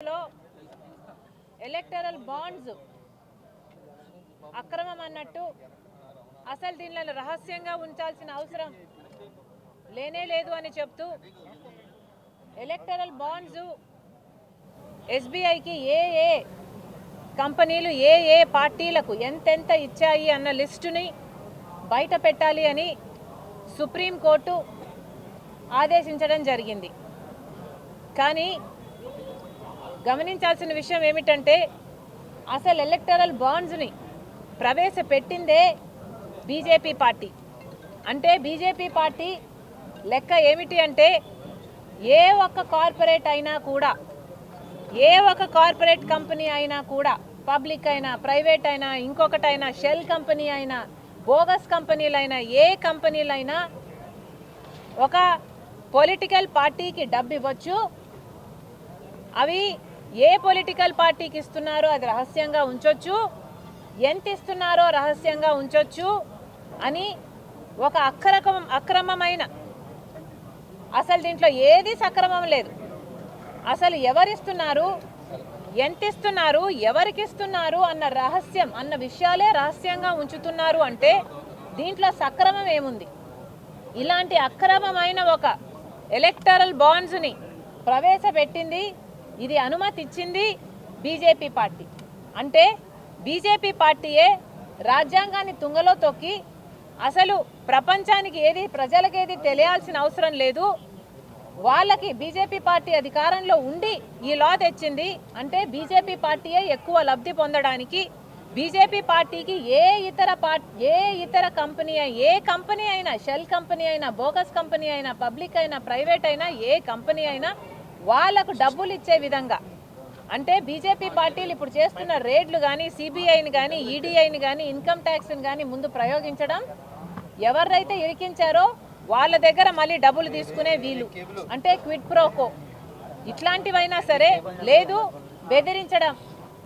లో electoral bonds అక్రమం అన్నట్టు అసలు దీనిలో రహస్యంగా ఉంచాల్సిన అవసరం లేనే లేదు అని చెప్తూ ఎలక్టరల్ బాండ్స్ ఎస్బీఐకి ఏ ఏ కంపెనీలు ఏ ఏ పార్టీలకు ఎంతెంత ఇచ్చాయి అన్న లిస్టుని బయట పెట్టాలి అని సుప్రీంకోర్టు ఆదేశించడం జరిగింది. కానీ గమనించాల్సిన విషయం ఏమిటంటే అసలు ఎలక్టరల్ బాండ్స్ని ప్రవేశపెట్టిందే బీజేపీ పార్టీ. అంటే బీజేపీ పార్టీ లెక్క ఏమిటి అంటే ఏ ఒక్క కార్పొరేట్ అయినా కూడా ఏ ఒక కార్పొరేట్ కంపెనీ అయినా కూడా పబ్లిక్ అయినా ప్రైవేట్ అయినా ఇంకొకటైనా షెల్ కంపెనీ అయినా బోగస్ కంపెనీలైనా ఏ కంపెనీలైనా ఒక పొలిటికల్ పార్టీకి డబ్బు ఇవ్వచ్చు అవి ఏ పొలిటికల్ పార్టీకి ఇస్తున్నారో అది రహస్యంగా ఉంచొచ్చు. ఎంత ఇస్తున్నారో రహస్యంగా ఉంచొచ్చు అని ఒక అక్రకం అక్రమమైన అసలు దీంట్లో ఏది సక్రమం లేదు. అసలు ఎవరిస్తున్నారు? ఎంత ఇస్తున్నారు? ఎవరికి ఇస్తున్నారు? అన్న రహస్యం అన్న విషయాలే రహస్యంగా ఉంచుతున్నారు అంటే దీంట్లో సక్రమం ఏముంది? ఇలాంటి అక్రమమైన ఒక ఎలక్టరల్ బాండ్స్ని ప్రవేశపెట్టింది ఇది అనుమతి ఇచ్చింది బీజేపీ పార్టీ. అంటే బీజేపీ పార్టీయే రాజ్యాంగాన్ని తుంగలో తొక్కి అసలు ప్రపంచానికి ఏది ప్రజలకు ఏది తెలియాల్సిన అవసరం లేదు. వాళ్ళకి బీజేపీ పార్టీ అధికారంలో ఉండి ఈ లా తెచ్చింది. అంటే బీజేపీ పార్టీయే ఎక్కువ లబ్ధి పొందడానికి బీజేపీ పార్టీకి ఏ ఇతర పార్టీ ఏ ఇతర కంపెనీ అయి- ఏ కంపెనీ అయినా షెల్ కంపెనీ అయినా బోగస్ కంపెనీ అయినా పబ్లిక్ అయినా ప్రైవేట్ అయినా ఏ కంపెనీ అయినా వాళ్ళకు డబ్బులు ఇచ్చే విధంగా. అంటే బీజేపీ పార్టీలు ఇప్పుడు చేస్తున్న రేడ్లు కానీ సిబిఐని కానీ ఈడీఐని కానీ ఇన్కమ్ ట్యాక్స్ని కానీ ముందు ప్రయోగించడం ఎవరైతే ఇరికించారో వాళ్ళ దగ్గర మళ్ళీ డబ్బులు తీసుకునే వీలు. అంటే క్విడ్ ప్రోకో. ఇట్లాంటివైనా సరే లేదు బెదిరించడం.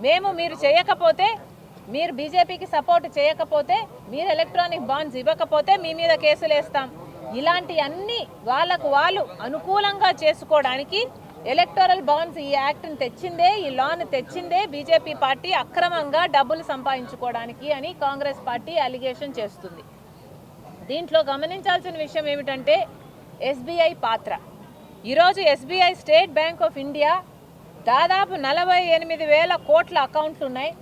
మేము మీరు చేయకపోతే మీరు బీజేపీకి సపోర్ట్ చేయకపోతే మీరు ఎలక్ట్రానిక్ బాండ్స్ ఇవ్వకపోతే మీ మీద కేసులు వేస్తాం ఇలాంటి అన్ని వాళ్ళకు వాళ్ళు అనుకూలంగా చేసుకోవడానికి ఎలక్టోరల్ బాండ్స్ ఈ యాక్ట్ని తెచ్చిందే ఈ లాని తెచ్చిందే బీజేపీ పార్టీ అక్రమంగా డబ్బులు సంపాదించుకోవడానికి అని కాంగ్రెస్ పార్టీ అలిగేషన్ చేస్తుంది. దీంట్లో గమనించాల్సిన విషయం ఏమిటంటే ఎస్బీఐ పాత్ర. ఈరోజు SBI State Bank of India దాదాపు నలభై ఎనిమిది వేల కోట్ల అకౌంట్లు ఉన్నాయి.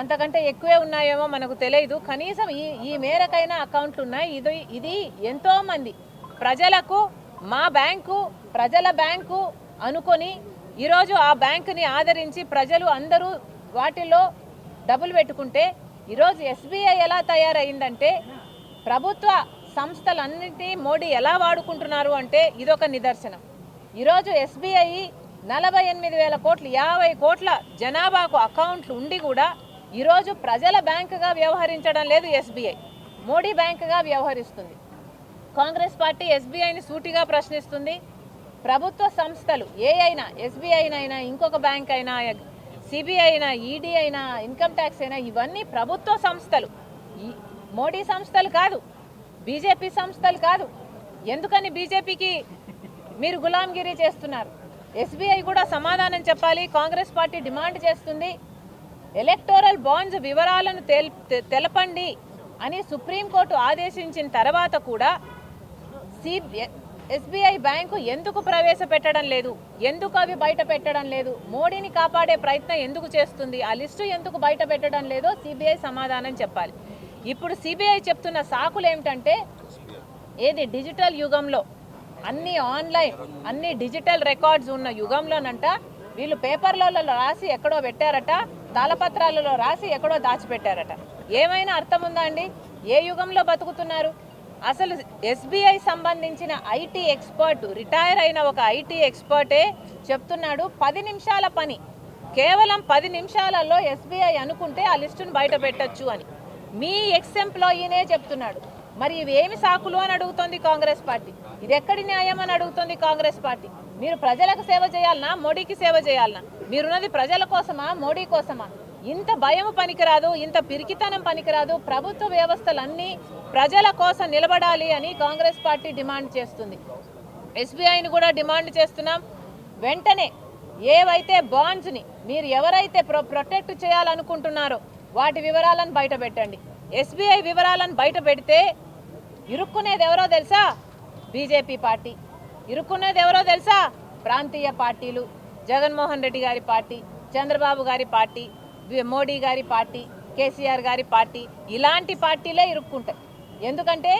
అంతకంటే ఎక్కువే ఉన్నాయేమో మనకు తెలియదు కనీసం ఈ ఈ మేరకైనా అకౌంట్లు ఉన్నాయి. ఇది ఇది ఎంతోమంది. ప్రజలకు మా బ్యాంకు ప్రజల బ్యాంకు అనుకొని ఈరోజు ఆ బ్యాంకుని ఆదరించి ప్రజలు అందరూ వాటిలో డబ్బులు పెట్టుకుంటే ఈరోజు ఎస్బీఐ ఎలా తయారైందంటే ప్రభుత్వ సంస్థలన్నింటినీ మోడీ ఎలా వాడుకుంటున్నారు అంటే ఇదొక నిదర్శనం. ఈరోజు ఎస్బీఐ నలభై ఎనిమిది వేల కోట్లు యాభై కోట్ల జనాభాకు అకౌంట్లు ఉండి కూడా ఈరోజు ప్రజల బ్యాంకుగా వ్యవహరించడం లేదు ఎస్బీఐ. మోడీ బ్యాంకుగా వ్యవహరిస్తుంది. కాంగ్రెస్ పార్టీ ఎస్బీఐని సూటిగా ప్రశ్నిస్తుంది. ప్రభుత్వ సంస్థలు ఏ అయినా ఎస్బీఐనైనా ఇంకొక బ్యాంక్ అయినా సిబిఐ అయినా ఈడీ అయినా ఇన్కమ్ ట్యాక్స్ అయినా ఇవన్నీ ప్రభుత్వ సంస్థలు. ఈ మోడీ సంస్థలు కాదు బీజేపీ సంస్థలు కాదు. ఎందుకని బీజేపీకి మీరు గులాంగిరి చేస్తున్నారు? ఎస్బీఐ కూడా సమాధానం చెప్పాలి కాంగ్రెస్ పార్టీ డిమాండ్ చేస్తుంది. ఎలక్టోరల్ బాండ్స్ వివరాలను తెల్ తె- తెలపండి అని సుప్రీంకోర్టు ఆదేశించిన తర్వాత కూడా సి ఎస్బీఐ బ్యాంకు ఎందుకు ప్రవేశపెట్టడం లేదు? ఎందుకు అవి బయట పెట్టడం లేదు? మోడీని కాపాడే ప్రయత్నం ఎందుకు చేస్తుంది? ఆ లిస్టు ఎందుకు బయట పెట్టడం లేదో సిబిఐ సమాధానం చెప్పాలి. ఇప్పుడు సిబిఐ చెప్తున్న సాకులు ఏమిటంటే ఏది డిజిటల్ యుగంలో? అన్ని ఆన్లైన్ అన్ని డిజిటల్ రికార్డ్స్ ఉన్న యుగంలోనంట వీళ్ళు పేపర్లలో రాసి ఎక్కడో పెట్టారట తాళపత్రాలలో రాసి ఎక్కడో దాచిపెట్టారట. ఏమైనా అర్థం ఉందా అండి? ఏ యుగంలో బతుకుతున్నారు? అసలు ఎస్బీఐ సంబంధించిన ఐటీ ఎక్స్పర్ట్ రిటైర్ అయిన ఒక ఐటీ ఎక్స్పర్టే చెప్తున్నాడు పది నిమిషాల పని. కేవలం పది నిమిషాలలో ఎస్బీఐ అనుకుంటే ఆ లిస్టును బయట పెట్టొచ్చు అని. మీ ఎక్స్ ఎంప్లాయీనే చెప్తున్నాడు. మరి ఇవేమి సాకులు అని అడుగుతోంది కాంగ్రెస్ పార్టీ? ఇది ఎక్కడి న్యాయం అని అడుగుతోంది కాంగ్రెస్ పార్టీ? మీరు ప్రజలకు సేవ చేయాలనా? మోడీకి సేవ చేయాలనా? మీరున్నది ప్రజల కోసమా? మోడీ కోసమా? ఇంత భయం పనికిరాదు ఇంత పిరికితనం పనికిరాదు ప్రభుత్వ వ్యవస్థలన్నీ ప్రజల కోసం నిలబడాలి అని కాంగ్రెస్ పార్టీ డిమాండ్ చేస్తుంది. ఎస్బీఐని కూడా డిమాండ్ చేస్తున్నాం. వెంటనే ఏవైతే బాండ్స్ని మీరు ఎవరైతే ప్రొ ప్రొటెక్ట్ చేయాలనుకుంటున్నారో వాటి వివరాలను బయట పెట్టండి. ఎస్బీఐ వివరాలను బయట పెడితే ఇరుక్కునేది ఎవరో తెలుసా? BJP party. ఇరుక్కునేది ఎవరో తెలుసా? ప్రాంతీయ పార్టీలు. జగన్మోహన్ రెడ్డి గారి పార్టీ చంద్రబాబు గారి పార్టీ. మోడీ గారి పార్టీ కేసీఆర్ గారి పార్టీ ఇలాంటి పార్టీలే ఇరుక్కుంటాయి. ఎందుకంటే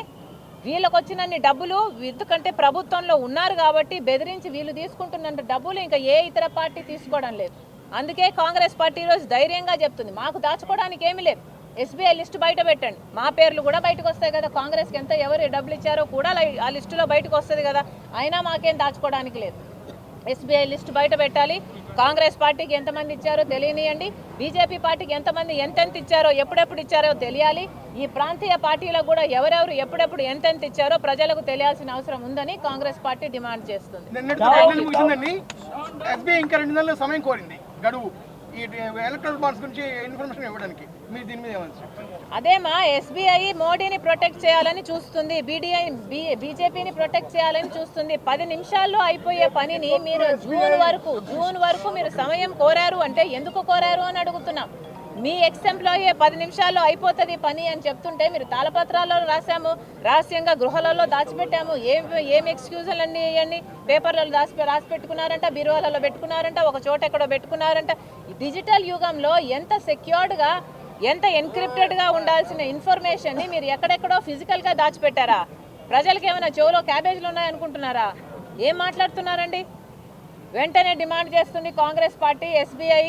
వీళ్ళకి వచ్చినన్ని డబ్బులు ఎందుకంటే ప్రభుత్వంలో ఉన్నారు కాబట్టి బెదిరించి వీళ్ళు తీసుకుంటున్న డబ్బులు ఇంకా ఏ ఇతర పార్టీ తీసుకోవడం లేదు. అందుకే కాంగ్రెస్ పార్టీ ఈరోజు ధైర్యంగా చెప్తుంది. మాకు దాచుకోవడానికి ఏమీ లేదు. ఎస్బీఐ లిస్టు బయట పెట్టండి. మా పేర్లు కూడా బయటకు వస్తాయి కదా. కాంగ్రెస్కి ఎంత ఎవరు డబ్బులు ఇచ్చారో కూడా ఆ లిస్టులో బయటకు వస్తుంది కదా. అయినా మాకేం దాచుకోవడానికి లేదు. ఎస్బీఐ లిస్టు బయట పెట్టాలి. కాంగ్రెస్ పార్టీకి ఎంతమంది ఇచ్చారో తెలియనియండి. బీజేపీ పార్టీకి ఎంతమంది ఎంతెంత ఇచ్చారో ఎప్పుడెప్పుడు ఇచ్చారో తెలియాలి. ఈ ప్రాంతీయ పార్టీలకు కూడా ఎవరెవరు ఎప్పుడెప్పుడు ఎంతెంత ఇచ్చారో ప్రజలకు తెలియాల్సిన అవసరం ఉందని కాంగ్రెస్ పార్టీ డిమాండ్ చేస్తుంది. ఈ ఎలక్ట్రల్ బాండ్స్ గురించి ఇన్ఫర్మేషన్ ఇవ్వడానికి. మీరు దీని మీద అదేమా ఎస్బీఐ మోడీని ప్రొటెక్ట్ చేయాలని చూస్తుంది. బీడీఐ బీజేపీని ప్రొటెక్ట్ చేయాలని చూస్తుంది. పది నిమిషాల్లో అయిపోయే పనిని మీరు జూన్ వరకు జూన్ వరకు మీరు సమయం కోరారు అంటే ఎందుకు కోరారు అని అడుగుతున్నాం. మీ ఎక్స్ ఎంప్లాయీ పది నిమిషాల్లో అయిపోతుంది పని అని చెప్తుంటే మీరు తాళపత్రాల్లో రాసాము రహస్యంగా గృహాలలో దాచిపెట్టాము ఏం ఏం ఎక్స్క్యూజులన్నీ ఇవన్నీ పేపర్లలో దాచి రాసి పెట్టుకున్నారంట బీరువాలలో పెట్టుకున్నారంట ఒక చోట ఎక్కడో పెట్టుకున్నారంట. డిజిటల్ యుగంలో ఎంత సెక్యూర్డ్గా ఎంత ఎన్క్రిప్టెడ్గా ఉండాల్సిన ఇన్ఫర్మేషన్ని మీరు ఎక్కడెక్కడో ఫిజికల్గా దాచిపెట్టారా? ప్రజలకు ఏమైనా చెవులో క్యాబేజీలు ఉన్నాయనుకుంటున్నారా? ఏం మాట్లాడుతున్నారండి? వెంటనే డిమాండ్ చేస్తుంది కాంగ్రెస్ పార్టీ ఎస్బీఐ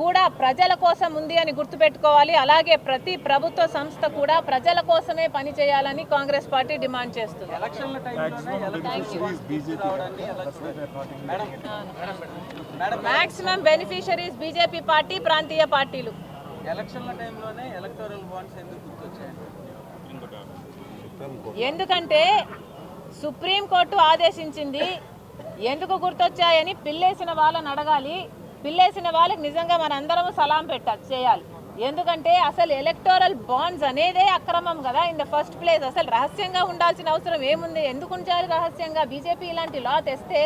కూడా ప్రజల కోసం ఉంది అని గుర్తుపెట్టుకోవాలి. అలాగే ప్రతి ప్రభుత్వ సంస్థ కూడా ప్రజల కోసమే పని చేయాలని కాంగ్రెస్ పార్టీ డిమాండ్ చేస్తుంది. మాక్సిమం బెనిఫిషరీస్ బీజేపీ పార్టీ ప్రాంతీయ పార్టీలు. ఎలక్షన్ల టైంలోనే ఎలక్టోరల్ బాండ్స్ ఎందుకు గుర్తొచ్చాయండి? ఎందుకంటే సుప్రీంకోర్టు ఆదేశించింది ఎందుకు గుర్తొచ్చాయని పిల్లేసిన వాళ్ళని అడగాలి. పిల్లేసిన వాళ్ళకి నిజంగా మనందరం సలాం పెట్టాలి చేయాలి. ఎందుకంటే అసలు ఎలక్టోరల్ బాండ్స్ అనేదే అక్రమం కదా ఇన్ ద ఫస్ట్ ప్లేస్. అసలు రహస్యంగా ఉండాల్సిన అవసరం ఏముంది? ఎందుకు ఉంచాలి రహస్యంగా? బీజేపీ ఇలాంటి లా తెస్తే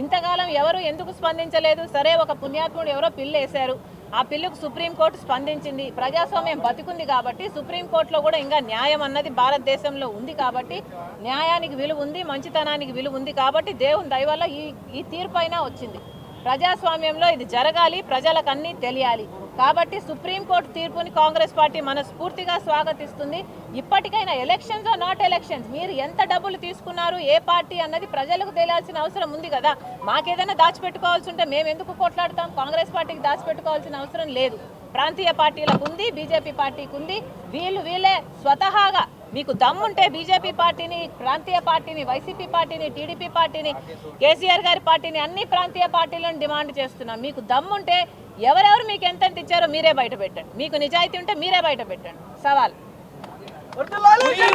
ఇంతకాలం ఎవరు ఎందుకు స్పందించలేదు? సరే ఒక పుణ్యాత్ముడు ఎవరో పిల్లు వేశారు. ఆ పిల్లుకు సుప్రీంకోర్టు స్పందించింది. ప్రజాస్వామ్యం బతికుంది కాబట్టి సుప్రీంకోర్టులో కూడా ఇంకా న్యాయం అన్నది భారతదేశంలో ఉంది కాబట్టి న్యాయానికి విలువ ఉంది మంచితనానికి విలువ ఉంది కాబట్టి దేవుని దయవల్ల ఈ ఈ తీర్పు వచ్చింది. ప్రజాస్వామ్యంలో ఇది జరగాలి ప్రజలకు అన్నీ తెలియాలి. కాబట్టి సుప్రీంకోర్టు తీర్పుని కాంగ్రెస్ పార్టీ మనస్ఫూర్తిగా స్వాగతిస్తుంది. ఇప్పటికైనా ఎలక్షన్స్ నాట్ ఎలక్షన్స్. మీరు ఎంత డబ్బులు తీసుకున్నారు ఏ పార్టీ అన్నది ప్రజలకు తెలియాల్సిన అవసరం ఉంది కదా. మాకేదైనా దాచిపెట్టుకోవాల్సి ఉంటే మేము ఎందుకు కొట్లాడతాం? కాంగ్రెస్ పార్టీకి దాచిపెట్టుకోవాల్సిన అవసరం లేదు. ప్రాంతీయ పార్టీలకు ఉంది బీజేపీ పార్టీకి ఉంది. వీళ్ళు వీళ్ళే స్వతహాగా మీకు దమ్ముంటే బీజేపీ పార్టీని ప్రాంతీయ పార్టీని వైసీపీ పార్టీని టీడీపీ పార్టీని కేసీఆర్ గారి పార్టీని అన్ని ప్రాంతీయ పార్టీలను డిమాండ్ చేస్తున్నాం. మీకు దమ్ముంటే ఎవరెవరు మీకు ఎంతెంత ఇచ్చారో మీరే బయట పెట్టండి. మీకు నిజాయితీ ఉంటే మీరే బయట పెట్టండి. సవాల్.